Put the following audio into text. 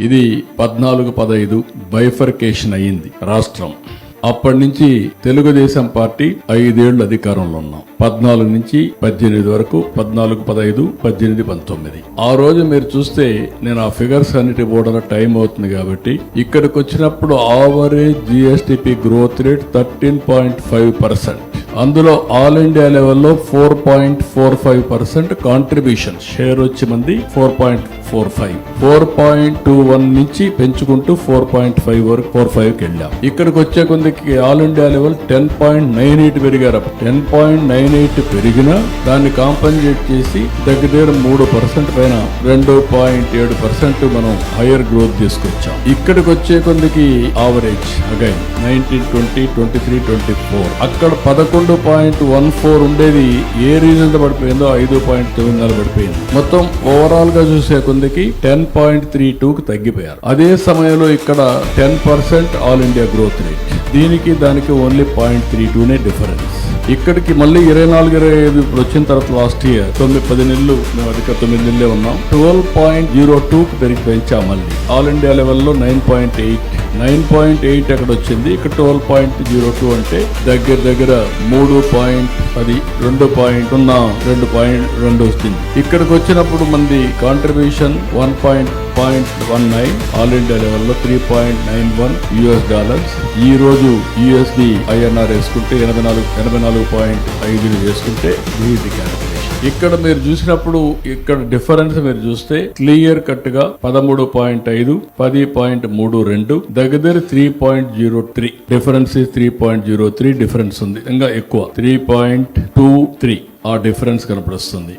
ఇది పద్నాలుగు పదహైదు బైఫర్కేషన్ అయింది రాష్ట్రం. అప్పటి నుంచి తెలుగుదేశం పార్టీ ఐదేళ్ళు అధికారంలో ఉన్నాం. పద్నాలుగు నుంచి పద్దెనిమిది వరకు పద్నాలుగు పదహైదు పద్దెనిమిది పంతొమ్మిది. ఆ రోజు మీరు చూస్తే నేను ఆ ఫిగర్స్ అన్నిటి పోవడం టైం అవుతుంది కాబట్టి ఇక్కడికి వచ్చినప్పుడు average GSDP growth rate thirteen point five percent. అందులో ఆల్ ఇండియా లెవెల్లో four point four five percent contribution share వచ్చి మంది four point four five. Four point two one నుంచి పెంచుకుంటూ ఫోర్ పాయింట్ ఫైవ్ వరకు ఫోర్ ఫైవ్కి వెళ్ళాం. ఇక్కడికి వచ్చే కొందికి all India level ten point nine eight పెరిగారు. టెన్ పాయింట్ నైన్ ఎయిట్ పెరిగినా దాన్ని కాంపన్సేట్ చేసి దగ్గర దగ్గర మూడు పర్సెంట్ పైన రెండు పాయింట్ ఏడు పర్సెంట్ మనం హైయర్ గ్రోత్ తీసుకొచ్చాం. ఇక్కడికి వచ్చే కొందకి average again nineteen twenty twenty three twenty four అక్కడ పదకొండు పాయింట్ వన్ ఫోర్ ఉండేది ఏ రీజన్ పడిపోయిందో ఐదు పాయింట్ తొమ్మిది పడిపోయింది. మొత్తం ఓవరాల్గా చూసే కొందికి టెన్ పాయింట్ త్రీ టూ కి తగ్గిపోయారు. అదే సమయంలో ఇక్కడ ten percent all India growth rate దీనికి దానికి ఓన్లీ పాయింట్ త్రీ టూనే డిఫరెన్స్ ఇక్కడికి మళ్ళీ ఇరవై నాలుగు ఇరవై ఐదు వచ్చిన తర్వాత లాస్ట్ ఇయర్ తొమ్మిది పది నెలలు మేము అధిక తొమ్మిది నెలలే ఉన్నాం. ట్వెల్వ్ పాయింట్ జీరో టూ పెరిగి పెంచాం మళ్ళీ. ఆల్ ఇండియా లెవెల్లో nine point eight nine point eight అక్కడ వచ్చింది ఇక్కడ ట్వెల్వ్ పాయింట్ జీరో టూ అంటే దగ్గర దగ్గర మూడు పాయింట్ అది రెండు పాయింట్ ఉన్న రెండు పాయింట్ రెండు వస్తుంది. ఇక్కడికి వచ్చినప్పుడు మంది contribution one point point one nine all India లెవెల్లో three point nine one US dollars ఈ రోజు యుఎస్డి ఐఎన్ఆర్ వేసుకుంటే ఎనభై నాలుగు ఎనభై నాలుగు పాయింట్ ఐదు వేసుకుంటే వీటి క్యాలిక్యులేషన్ ఇక్కడ మీరు చూసినప్పుడు ఇక్కడ డిఫరెన్స్ మీరు చూస్తే క్లియర్ కట్గా పదమూడు పాయింట్ ఐదు పది పాయింట్ మూడు రెండు దగ్గర three point zero three. Difference three point zero three difference ఉంది. ఇంకా ఎక్కువ. త్రీ పాయింట్ టూ త్రీ ఆ డిఫరెన్స్ కనపడుస్తుంది.